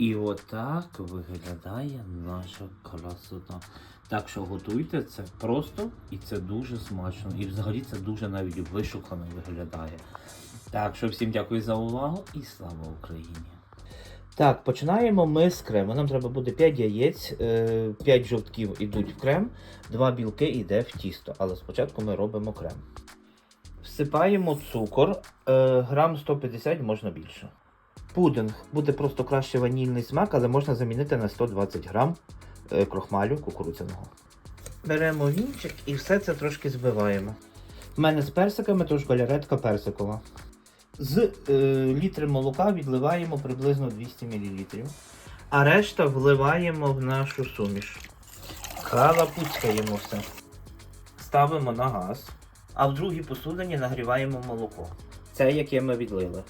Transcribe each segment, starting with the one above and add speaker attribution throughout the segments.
Speaker 1: І отак виглядає наша красота. Так що готуйте це просто і це дуже смачно. І взагалі це дуже навіть вишукано виглядає. Так що всім дякую за увагу і слава Україні! Так, починаємо ми з крему. Нам треба буде 5 яєць, 5 жовтків йдуть в крем, 2 білки йде в тісто. Але спочатку ми робимо крем. Всипаємо цукор, е, грам 150 можна більше. Пудинг буде просто краще ванільний смак, але можна замінити на 120 грам е, крохмалю кукурудзяного. Беремо вінчик і все це трошки збиваємо. У мене з персиками, тож галеретка персикова. З е, літри молока відливаємо приблизно 200 мл. А решта вливаємо в нашу суміш. Калапуцькаємо все. Ставимо на газ, а в другій посудині нагріваємо молоко. Це яке ми відлили.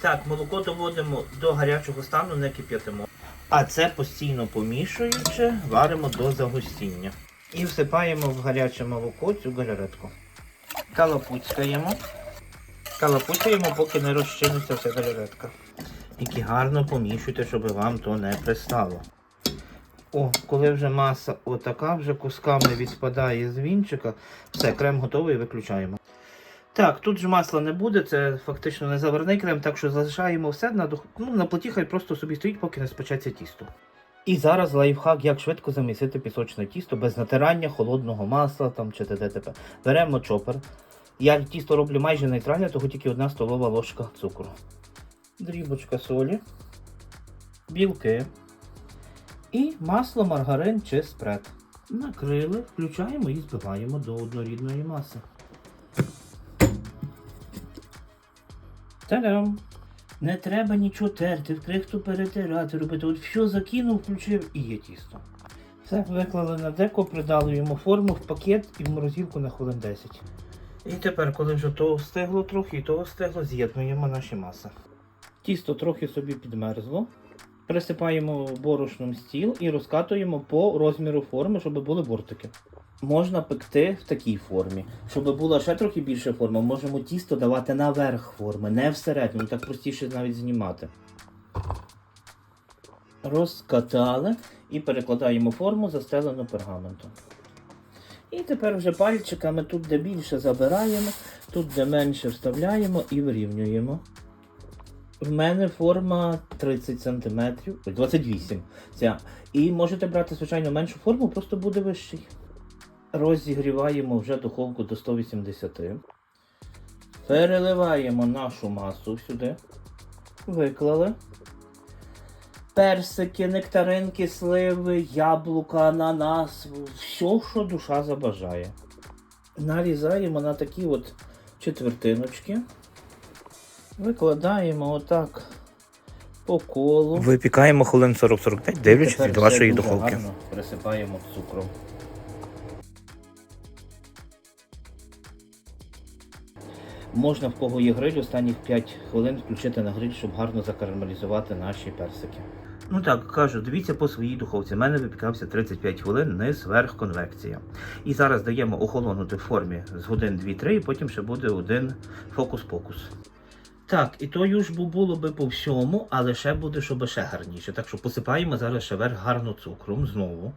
Speaker 1: Так, молоко доводимо до гарячого стану, не кип'ятимо. А це постійно помішуючи, варимо до загустіння. І всипаємо в гаряче молоко цю галеретку. Калапуцькаємо. Калапуцяємо, поки не розчиниться вся галеретка. Тільки гарно помішуйте, щоб вам то не пристало. О, коли вже маса отака, вже кусками відпадає з вінчика, все, крем готовий, виключаємо. Так, тут же масла не буде, це фактично не заварний крем, так що залишаємо все на, дух... ну, на плиті, хай просто собі стоїть, поки не спечеться тісто. І зараз лайфхак, як швидко замісити пісочне тісто без натирання холодного масла там чи т.д. Беремо чопер. Я тісто роблю майже нейтральне, того тільки одна столова ложка цукру. Дрібочка солі, білки і масло, маргарин чи спред. Накрили, включаємо і збиваємо до однорідної маси. Та-дам! Не треба нічого терти, в крихту перетирати, робити. От все закинув, включив і є тісто. Все, виклали на деко, придали йому форму в пакет і в морозилку на хвилин 10. І тепер, коли вже того встигло трохи і того встигло, з'єднуємо наші маси. Тісто трохи собі підмерзло. Присипаємо борошном стіл і розкатуємо по розміру форми, щоб були бортики. Можна пекти в такій формі. Щоб була ще трохи більша форма, можемо тісто давати наверх форми, не всередину, так простіше навіть знімати. Розкатали і перекладаємо форму, застелену пергаментом. І тепер вже пальчиками тут, де більше забираємо, тут, де менше вставляємо і вирівнюємо. В мене форма 30 см, 28 ця. І можете брати, звичайно, меншу форму, просто буде вищий. Розігріваємо вже духовку до 180. Переливаємо нашу масу сюди. Виклали. Персики, нектаринки, сливи, яблука, ананас, все, що душа забажає. Нарізаємо на такі от четвертиночки. Викладаємо отак по колу.
Speaker 2: Випікаємо хвилин 40-45, дивлячись від вашої духовки.
Speaker 1: гарно Присипаємо цукром. Можна в кого є гриль останніх 5 хвилин включити на гриль, щоб гарно закарамелізувати наші персики. Ну так, кажу, дивіться по своїй духовці. У мене випікався 35 хвилин, низ верх конвекція. І зараз даємо охолонути в формі з годин 2-3, і потім ще буде один фокус-покус. Так, і то ж було би по всьому, але ще буде, щоб ще гарніше. Так що посипаємо зараз ще верх гарно цукром знову.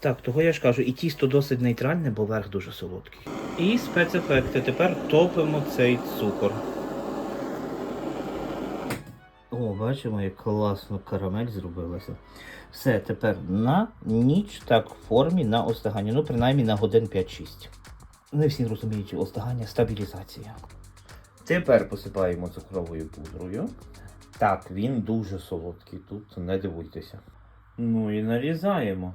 Speaker 1: Так, того я ж кажу, і тісто досить нейтральне, бо верх дуже солодкий. І спецефекти. Тепер топимо цей цукор. О, бачимо, як класно карамель зробилася. Все, тепер на ніч так в формі на остигання. Ну, принаймні на годин 5-6. Не всі розуміють, остигання стабілізація. Тепер посипаємо цукровою пудрою. Так, він дуже солодкий, тут не дивуйтеся. Ну і нарізаємо.